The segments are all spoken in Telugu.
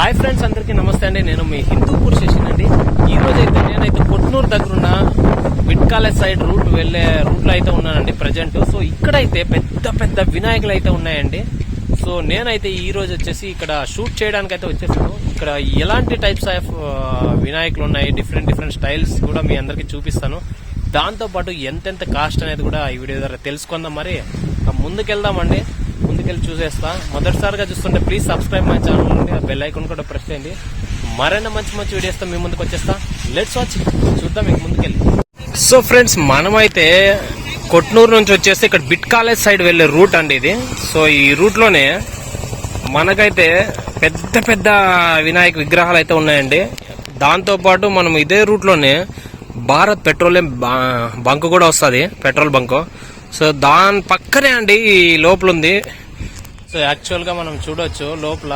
హాయ్ ఫ్రెండ్స్ అందరికీ నమస్తే అండి. నేను మీ హిందూపూర్ స్టేషన్ అండి. ఈ రోజు అయితే నేనైతే కొట్నూరు దగ్గర ఉన్న మిడ్ కాలేజ్ సైడ్ రూట్ వెళ్ళే రూట్లో అయితే ఉన్నానండి ప్రజెంట్. సో ఇక్కడైతే పెద్ద పెద్ద వినాయకులు అయితే ఉన్నాయండి. సో నేనైతే ఈ రోజు వచ్చేసి ఇక్కడ షూట్ చేయడానికి అయితే వచ్చేసాను. ఇక్కడ ఎలాంటి టైప్స్ ఆఫ్ వినాయకులు ఉన్నాయి డిఫరెంట్ డిఫరెంట్ స్టైల్స్ కూడా మీ అందరికీ చూపిస్తాను. దాంతో పాటు ఎంతెంత కాస్ట్ అనేది కూడా ఈ వీడియో ద్వారా తెలుసుకుందాం మరి. ఆ ముందుకెళ్దామండి. వెళ్ళి చూసేస్తా. మొదటిసారిగా చూస్తుంటే ప్లీజ్ సబ్స్క్రైబ్ మై ఛానల్ అండి ఆ బెల్ ఐకాన్ కూడా ప్రెస్ చేయండి. మరైనా మంచి మంచి వీడియోస్తో మీ ముందుకు వచ్చేస్తా. లెట్స్ వాచ్ చూద్దాం మీకు ముందుకెళ్ళి. సో ఫ్రెండ్స్ మనమైతే కొట్నూరు నుంచి వచ్చేసి ఇక్కడ బిట్ కాలేజ్ సైడ్ వెళ్ళే రూట్ అండి ఇది. సో ఈ రూట్లోనే మనకైతే పెద్ద పెద్ద వినాయక విగ్రహాలు అయితే ఉన్నాయండి. దాంతో పాటు మనం ఇదే రూట్లోనే భారత్ పెట్రోలియం బా- బంక్ కూడా వస్తుంది. Petrol bunk. సో దాని పక్కనే అండి ఈ లోపల ఉంది సో యాక్చువల్గా మనం చూడొచ్చు లోపల.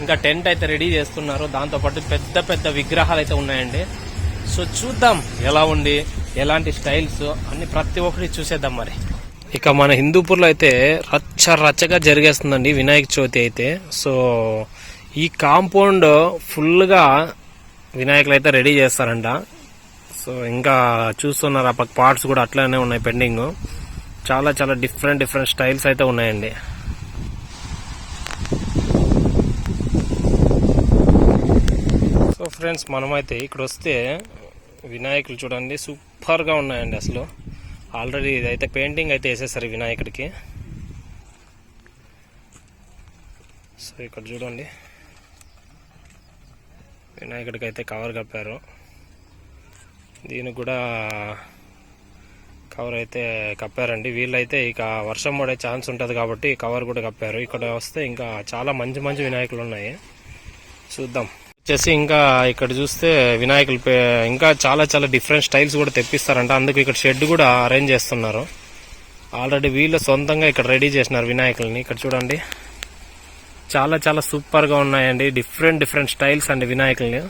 ఇంకా టెంట్ అయితే రెడీ చేస్తున్నారు. దాంతో పాటు పెద్ద పెద్ద విగ్రహాలు అయితే ఉన్నాయండి. సో చూద్దాం ఎలా ఉండి ఎలాంటి స్టైల్స్ అన్ని ప్రతి ఒక్కటి చూసేద్దాం మరి. ఇక మన హిందూపూర్లో అయితే రచ్చ రచ్చగా జరిగేస్తుందండి వినాయక చవితి అయితే. సో ఈ కాంపౌండ్ ఫుల్గా వినాయకులు అయితే రెడీ చేస్తారంట. సో ఇంకా చూస్తున్నారు ఆ పక్క పార్ట్స్ కూడా అట్లానే ఉన్నాయి పెండింగ్. చాలా చాలా డిఫరెంట్ డిఫరెంట్ స్టైల్స్ అయితే ఉన్నాయండి. ఫ్రెండ్స్ మనమైతే ఇక్కడ వస్తే వినాయకులు చూడండి సూపర్గా ఉన్నాయండి అసలు. ఆల్రెడీ ఇదైతే పెయింటింగ్ అయితే వేసేసారు వినాయకుడికి. సో ఇక్కడ చూడండి. వినాయకుడికి అయితే కవర్ కప్పారు. దీనికి కూడా కవర్ అయితే కప్పారండి. వీళ్ళైతే ఇక వర్షం పడే ఛాన్స్ ఉంటుంది కాబట్టి కవర్ కూడా కప్పారు. ఇక్కడ వస్తే ఇంకా చాలా మంచి మంచి వినాయకులు ఉన్నాయి. చూద్దాం. వచ్చేసి ఇంకా ఇక్కడ చూస్తే వినాయకులు పే- ఇంకా చాలా చాలా డిఫరెంట్ స్టైల్స్ కూడా తెప్పిస్తారంట. అందుకు ఇక్కడ షెడ్ కూడా అరేంజ్ చేస్తున్నారు. ఆల్రెడీ వీళ్ళు సొంతంగా ఇక్కడ రెడీ చేసినారు వినాయకుల్ని. ఇక్కడ చూడండి. చాలా చాలా సూపర్గా ఉన్నాయండి. డిఫరెంట్ డిఫరెంట్ స్టైల్స్ అండి వినాయకుల్ని.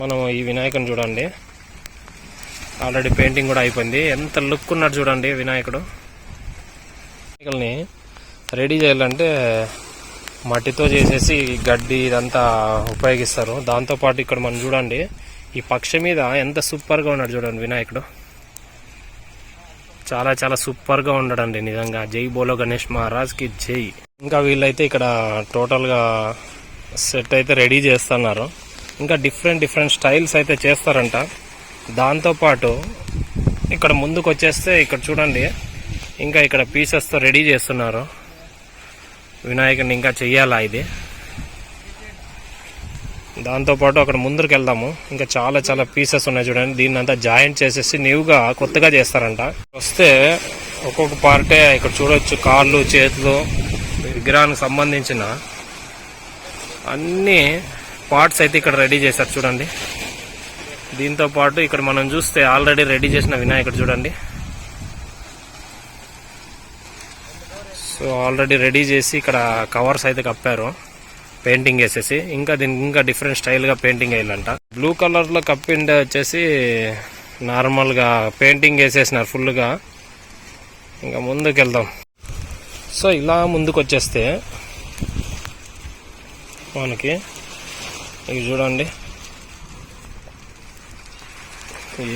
మనం ఈ వినాయకుని చూడండి. ఆల్రెడీ పెయింటింగ్ కూడా అయిపోయింది. ఎంత లుక్ ఉన్నాడు చూడండి వినాయకుడు. వినాయకుల్ని రెడీ చేయాలంటే మట్టితో చేసేసి గడ్డి ఇదంతా ఉపయోగిస్తారు. దాంతో పాటు ఇక్కడ మనం చూడండి ఈ పక్షి మీద ఎంత సూపర్గా ఉన్నాడు చూడండి వినాయకుడు. చాలా చాలా సూపర్గా ఉండడండి ఉన్నాడండి నిజంగా. జై బోలో గణేష్ మహారాజ్కి జై. ఇంకా వీళ్ళైతే ఇక్కడ టోటల్గా సెట్ అయితే రెడీ చేస్తున్నారు. ఇంకా డిఫరెంట్ డిఫరెంట్ స్టైల్స్ అయితే చేస్తారంట. దాంతో పాటు ఇక్కడ ముందుకు వచ్చేస్తే ఇక్కడ చూడండి ఇంకా ఇక్కడ పీసెస్తో రెడీ చేస్తున్నారు. వినాయకుడిని ఇంకా చెయ్యాలా ఇది? దాంతోపాటు అక్కడ ముందరికి వెళ్దాము. ఇంకా చాలా చాలా పీసెస్ ఉన్నాయి చూడండి. దీన్ని అంతా జాయింట్ చేసేసి న్యూగా కొత్తగా చేస్తారంట. వస్తే ఒక్కొక్క పార్టే ఇక్కడ చూడొచ్చు. కాళ్ళు చేతులు విగ్రహానికి సంబంధించిన అన్ని పార్ట్స్ అయితే ఇక్కడ రెడీ చేశారు చూడండి. దీంతో పాటు ఇక్కడ మనం చూస్తే ఆల్రెడీ రెడీ చేసిన వినాయకుడు చూడండి. సో ఆల్రెడీ రెడీ చేసి ఇక్కడ కవర్స్ అయితే కప్పారు. పెయింటింగ్ వేసేసి. ఇంకా దీనికి ఇంకా డిఫరెంట్ స్టైల్గా పెయింటింగ్ వేయాలంట బ్లూ కలర్లో కప్పిండే వచ్చేసి నార్మల్గా పెయింటింగ్ వేసేసినారు ఫుల్గా ఇంకా ముందుకు వెళ్దాం సో ఇలా ముందుకు వచ్చేస్తే మనకి ఇవి చూడండి.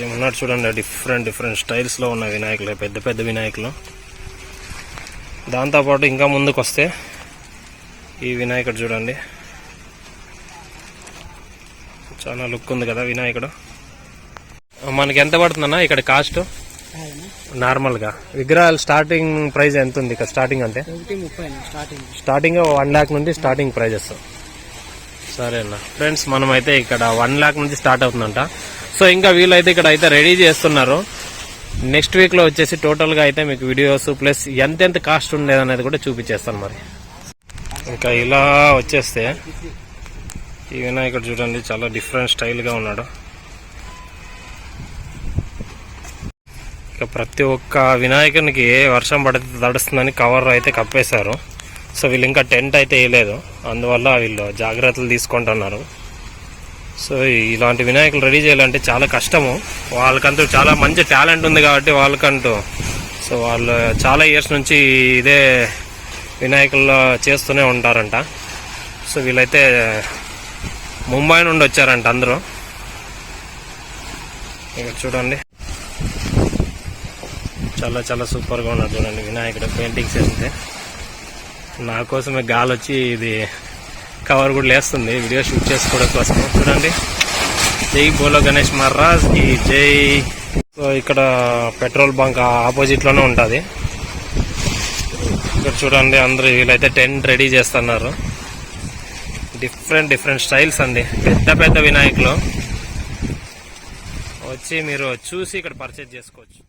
ఏమన్నాడు చూడండి డిఫరెంట్ డిఫరెంట్ స్టైల్స్లో ఉన్నాయి ఉన్న వినాయకులు పెద్ద పెద్ద వినాయకులు. దాంతోపాటు ఇంకా ముందుకు వస్తే ఈ వినాయకుడు చూడండి. చాలా లుక్ ఉంది కదా వినాయకుడు. మనకి ఎంత పడుతుందన్నా ఇక్కడ కాస్ట్? నార్మల్గా విగ్రహాలు స్టార్టింగ్ ప్రైస్ ఎంత ఉంది ఇక్కడ స్టార్టింగ్ అంటే? స్టార్టింగ్. వన్ లాక్ నుండి స్టార్టింగ్ ప్రైజెస్ సరే అన్న. ఫ్రెండ్స్ మనం అయితే ఇక్కడ వన్ లాక్ నుంచి స్టార్ట్ అవుతుందంట. సో ఇంకా వీళ్ళైతే ఇక్కడ అయితే రెడీ చేస్తున్నారు. నెక్స్ట్ వీక్లో వచ్చేసి టోటల్గా అయితే మీకు వీడియోస్ ప్లస్ ఎంతెంత కాస్ట్ ఉండేది అనేది కూడా చూపించేస్తాను మరి. ఇంకా ఇలా వచ్చేస్తే ఈ వినాయకుడు చూడండి చాలా డిఫరెంట్ స్టైల్గా ఉన్నాడు. ఇక ప్రతి ఒక్క వినాయకునికి వర్షం పడితే తడుస్తుందని కవర్ అయితే కప్పేశారు. సో వీళ్ళు ఇంకా టెంట్ అయితే వేయలేదు. అందువల్ల వీళ్ళు జాగ్రత్తలు తీసుకుంటున్నారు. సో ఇలాంటి వినాయకులు రెడీ చేయాలంటే చాలా కష్టము. వాళ్ళకంటూ చాలా మంచి టాలెంట్ ఉంది కాబట్టి వాళ్ళకంటూ. సో వాళ్ళు చాలా ఇయర్స్ నుంచి ఇదే వినాయకుల్లో చేస్తూనే ఉంటారంట. సో వీళ్ళైతే ముంబై నుండి వచ్చారంట అందరూ. ఇక్కడ చూడండి. చాలా చాలా సూపర్గా ఉన్నారు చూడండి వినాయకుడు పెయింటింగ్స్ వేస్తే. నా కోసమే గాలి వచ్చి ఇది కవర్ కూడా లేస్తుంది. వీడియో షూట్ చేసుకోవడం కోసం. చూడండి. జై బోలో గణేష్ మహారాజ్ ఈ జై. సో ఇక్కడ పెట్రోల్ బంక్ ఆపోజిట్లోనే ఉంటుంది. ఇక్కడ చూడండి అందరూ వీళ్ళైతే టెంట్ రెడీ చేస్తున్నారు. డిఫరెంట్ డిఫరెంట్ స్టైల్స్ అండి. పెద్ద పెద్ద వినాయకులు. వచ్చి మీరు చూసి ఇక్కడ పర్చేజ్ చేసుకోవచ్చు.